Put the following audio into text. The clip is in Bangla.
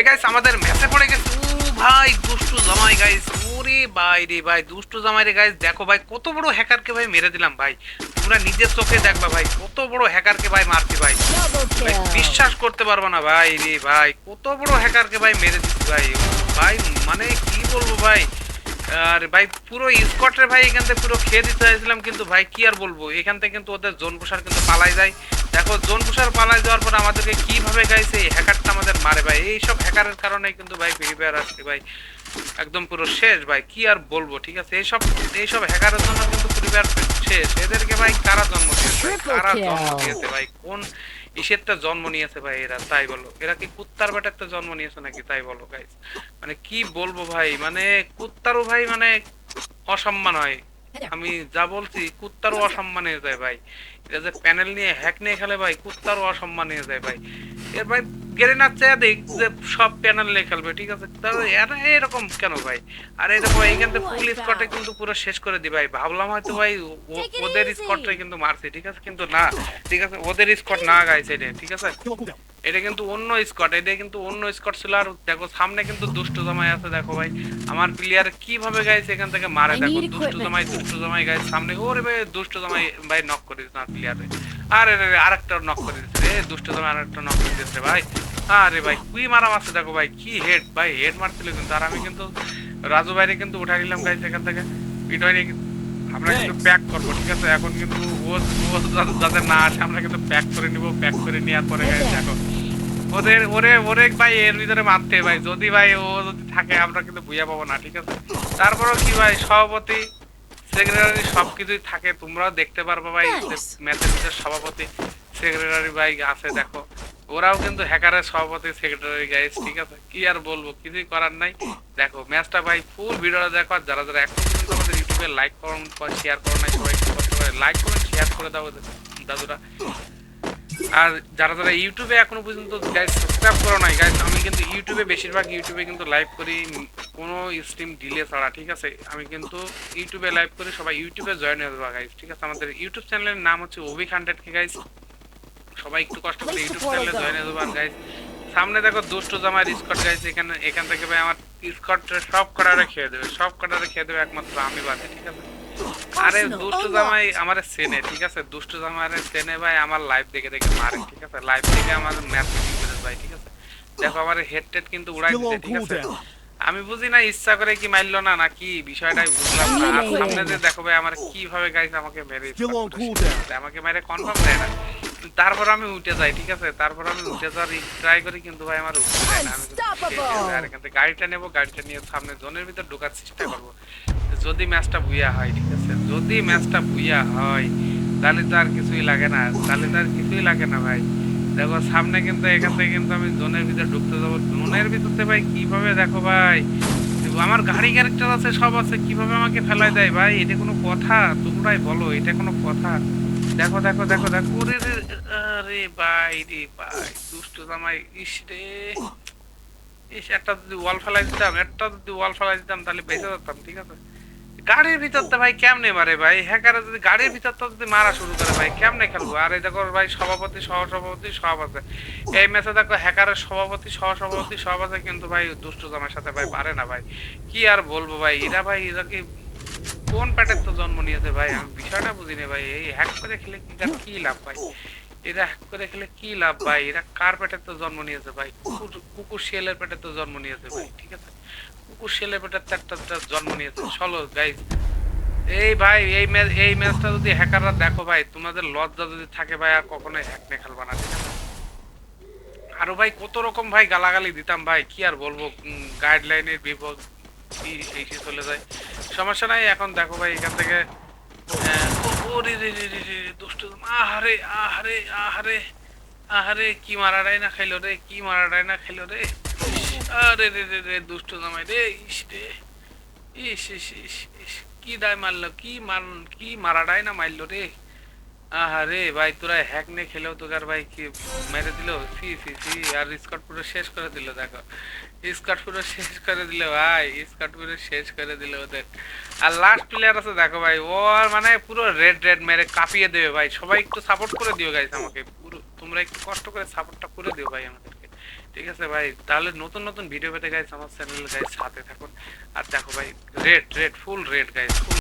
ভাই গাইস আমাদের ম্যাচে পড়ে গেছে। ও ভাই, দুষ্টু জামাই গাইস ওরে ভাই রে ভাই, দুষ্টু জামাই রে গাইস দেখো ভাই, কত বড় হ্যাকারকে ভাই মেরে দিলাম ভাই। তোমরা নিজের চোখে দেখবা ভাই, কত বড় হ্যাকারকে ভাই মারছি ভাই। বিশ্বাস করতে পারব না ভাই রে ভাই, কত বড় হ্যাকারকে ভাই মেরে দিচ্ছি ভাই। ভাই মানে কি বলব ভাই? আর ভাই পুরো স্কটের ভাই এখান থেকে পুরো খেয়ে দিতে চাইছিলাম কিন্তু ভাই কি আর বলব? এখান থেকে কিন্তু ওদের জোন প্রসার কিন্তু পালাই যায়। দেখো জোন প্রসার পালাই যাওয়ার পর আমাদেরকে কীভাবে গাইছে এই হ্যাকারটা আমাদের মারে ভাই। এইসব হ্যাকারের কারণে কিন্তু ভাই ফ্রি ফায়ার আসছে ভাই। একদম পুরো শেষ ভাই কি আর বলব ঠিক আছে? এইসব এইসব হ্যাকারের জন্য কিন্তু ফ্রি ফায়ার শেষ। এদেরকে ভাই কারা জন্ম দিয়েছে? কারা জন্ম দিয়েছে ভাই? কোন ইসেরটা জন্ম নিয়েছে ভাই এরা, তাই বলো। এরা কি কুত্তার একটা জন্ম নিয়েছে নাকি, তাই বলো ভাই মানে কি বলব ভাই মানে কুত্তারও ভাই মানে অসম্মান হয়। আমি যা বলছি, কুত্তারও অসম্মান হয়ে যায় ভাই। এটা যে প্যানেল নিয়ে হ্যাক নিয়ে খেলে ভাই, কুত্তারও অসম্মান হয়ে যায় ভাই। এর ভাই গেলে না চেয়ে দেখ যে সব প্যানেল নিয়ে খেলবে ঠিক আছে? তাহলে এরা এরকম কেন ভাই? আর এরকম এইখান থেকে ফুল স্কটে কিন্তু পুরো শেষ করে দি ভাই। ভাবলাম হয়তো ভাই ওদের. স্কটটাই কিন্তু মারছে ঠিক আছে? কিন্তু না ঠিক আছে? ওদের স্কট না গাইছে এটা ঠিক আছে? এটা কিন্তু অন্য স্কট এটা কিন্তু অন্য স্কট ছিল। আর দেখো সামনে কিন্তু দুষ্ট জামাই আছে দেখো ভাই। আমার প্লেয়ার কীভাবে গাইছে এখান থেকে মারে? দেখো দুষ্ট. জামাই দুষ্ট জামাই গাইছে সামনে। ওরে ভাই দুষ্ট জামাই ভাই নক করে দিচ্ছে আমার প্লেয়ারে আরে আরেকটা নক করে দিচ্ছে রে দুষ্ট জামাই আরেকটা নক করে দিচ্ছে ভাই। আরে ভাই কুই মারা মারছে দেখো ভাই কি হেড ভাই হেড মারছিল কিন্তু। আর আমি কিন্তু রাজু ভাইরে কিন্তু উঠাই নিলাম গাইছে এখান থেকে। পিটয় নিয়ে আমরা কিন্তু প্যাক করব ঠিক আছে? এখন কিন্তু ও যাতে না আসে আমরা কিন্তু প্যাক করে নিব প্যাক করে নেওয়ার পরে গাইছে দেখো। ওদের ওরে ওরে ভাই এর ভিতরে মারতে ভাই। যদি ভাই ও যদি থাকে আমরা কিন্তু বুঝা পাবো না ঠিক আছে? তারপরেও কি ভাই সভাপতি সেক্রেটারি সবকিছুই থাকে তোমরাও দেখতে পারবে ভাই ম্যাচের ভিতরে সভাপতি সেক্রেটারি ভাই আছে দেখো। ওরাও কিন্তু হ্যাকারের সভাপতি সেক্রেটারি গাইস ঠিক আছে? কি আর বলব? কিছুই করার নাই। দেখো ম্যাচটা ভাই ফুল ভিডিওটা দেখো, আর যারা যারা এখন পর্যন্ত আমাদের ইউটিউবে লাইক করুন শেয়ার করো নাই সবাই কষ্ট করে লাইক করুন শেয়ার করে দাও দাদুরা। আর যারা যারা ইউটিউবে এখনও পর্যন্ত গাইজ সাবস্ক্রাইব করো নাই গাইজ আমি কিন্তু ইউটিউবে বেশিরভাগ ইউটিউবে কিন্তু লাইভ করি, কোনো স্ট্রিম ডিলে ছাড়া, ঠিক আছে? আমি কিন্তু ইউটিউবে লাইভ করি, সবাই ইউটিউবে জয়েন হয়ে যাবা গাইজ ঠিক আছে? আমাদের ইউটিউব চ্যানেলের নাম হচ্ছে ওভিক হান্ড্রেড কে গাইজ সবাই একটু কষ্ট করে ইউটিউব চ্যানেলে জয়েন হয়ে যাবা গাইজ সামনে দেখো দুষ্ট জামার স্কট গাইজ এখানে এখান থেকে ভাই আমার স্কট সব কটারে খেয়ে দেবে সব কটারে খেয়ে দেবে একমাত্র আমি বাদে ঠিক আছে? আরে দুষ্ট জামাই আমার চেনে ঠিক আছে? দুষ্ট জামাই চেনে ভাই আমার লাইভ দেখে দেখে মারে ঠিক আছে? লাইভ দেখে আমার ম্যাচ করে ভাই ঠিক আছে? দেখো আমার হেড টেড কিন্তু উড়াই দিতে ঠিক আছে? আমি বুঝি না ইচ্ছা করে কি মারলো না নাকি বিষয়টাই বুঝলাম না। সামনে যে দেখো ভাই আমার কীভাবে গাইছে আমাকে মেরে. আমাকে মেরে কনফার্ম দেয় না। তারপর আমি উঠে যাই ঠিক আছে? তারপর আমি উঠে যাওয়ার ট্রাই করি কিন্তু ভাই আমার উঠতে যায় না। আমি। আর এখান থেকে গাড়িটা নেব গাড়িটা নিয়ে সামনে জোনের ভিতর ঢোকার চেষ্টা করব। যদি ম্যাচটা বুইয়া হয় ঠিক আছে? যদি ম্যাচটা বুইয়া হয় তাহলে তো আর কিছুই লাগে না। তাহলে তো আর কিছুই লাগে না ভাই। দেখো সামনে কিন্তু এখান থেকে কিন্তু আমি জোনের ভিতরে ঢুকতে যাব। জোনের ভিতরতে ভাই কীভাবে দেখো ভাই? আমার গাড়ি ক্যারেক্টার আছে সব আছে। কীভাবে আমাকে ফেলাই দেয় ভাই? এটা কোনো কথা? তোমরাই বলো এটা কোনো কথা? দেখো দেখো দেখো দেখো। রে আরে ভাই, রে ভাই, দুষ্ট জামাই, ইস রে। ইস, একটা যদি ওয়াল ফেলাই দিতাম, একটা যদি ওয়াল ফেলাই দিতাম, তাহলে বেঁচে যেতাম ঠিক আছে? গাড়ির ভিতরতে ভাই কেমনে মারে ভাই? হ্যাকারে যদি গাড়ির ভিতর তো যদি মারা শুরু করে ভাই, কেমনে খেলব? আর এই দেখো ভাই, সভাপতি সহ সভাপতি সব আছে। এই ম্যাচে দেখো হ্যাকারের সভাপতি সহ সভাপতি সব আছে, কিন্তু ভাই দুষ্ট জামার সাথে ভাই পারে না ভাই। কি আর বলব ভাই? এরা ভাই এরা কি কোন প্যাটের তো জন্ম নিয়েছে ভাই? আমি বিষয়টা বুঝিনি ভাই। এই হ্যাক করে খেলে কি লাভ ভাই? এরা করে খেলে কি লাভ ভাই? এরা কার পেটের তো জন্ম নিয়েছে ভাই? কুকুর কুকুর শিয়ালের পেটে তো জন্ম নিয়েছে ভাই, ঠিক আছে? কুকুর শিয়ালের একটা একটা জন্ম নিয়েছে। চলো গাইজ এই ভাই, এই ম্যাচ এই ম্যাচটা যদি হ্যাকাররা দেখো ভাই, তোমাদের লজ্জা যদি থাকে ভাই, আর কখনোই হ্যাক নিয়ে খেলবা না, ঠিক আছে? আরও ভাই, কত রকম ভাই গালাগালি দিতাম ভাই, কি আর বলব? গাইডলাইনের বিপদ। কি এই চলে যায়। সমস্যা নাই, এখন দেখো ভাই, এখান থেকে ও- ওরে রে রে রে রে দুষ্ট, আহারে আহারে আহারে আহারে, কি মারাটাই না খাইলো রে, কি মারাটাই না খাইলো রে। আরে, রে রে রে, দুষ্ট জামাই রে, ইস রে, ইস ইস ইস কি দায় মারলো, কি মার, কি মারাটাই না মারলো রে। আহারে, ভাই, তোরা হ্যাক নিয়ে খেলেও তো আর ভাই কি মেরে দিল? সি সি সি আর স্কট পুরো শেষ করে দিল, দেখো। স্কট পুরো শেষ করে দিল, ভাই, স্কট পুরো শেষ করে দিল ওদের। আর লাস্ট প্লেয়ার আছে, দেখো ভাই, ও মানে পুরো রেড রেড মেরে কাঁপিয়ে দেবে, ভাই। সবাই একটু সাপোর্ট করে দিও গাইস আমাকে। পুরো, তোমরা একটু কষ্ট করে সাপোর্টটা করে দিও, ভাই, আমাদেরকে। ঠিক আছে, ভাই? তাহলে নতুন নতুন ভিডিও পেতে গাইস আমার চ্যানেল গাইস সাথে থাকুন। আর দেখো, ভাই রেড রেড ফুল রেড গাইস ফুল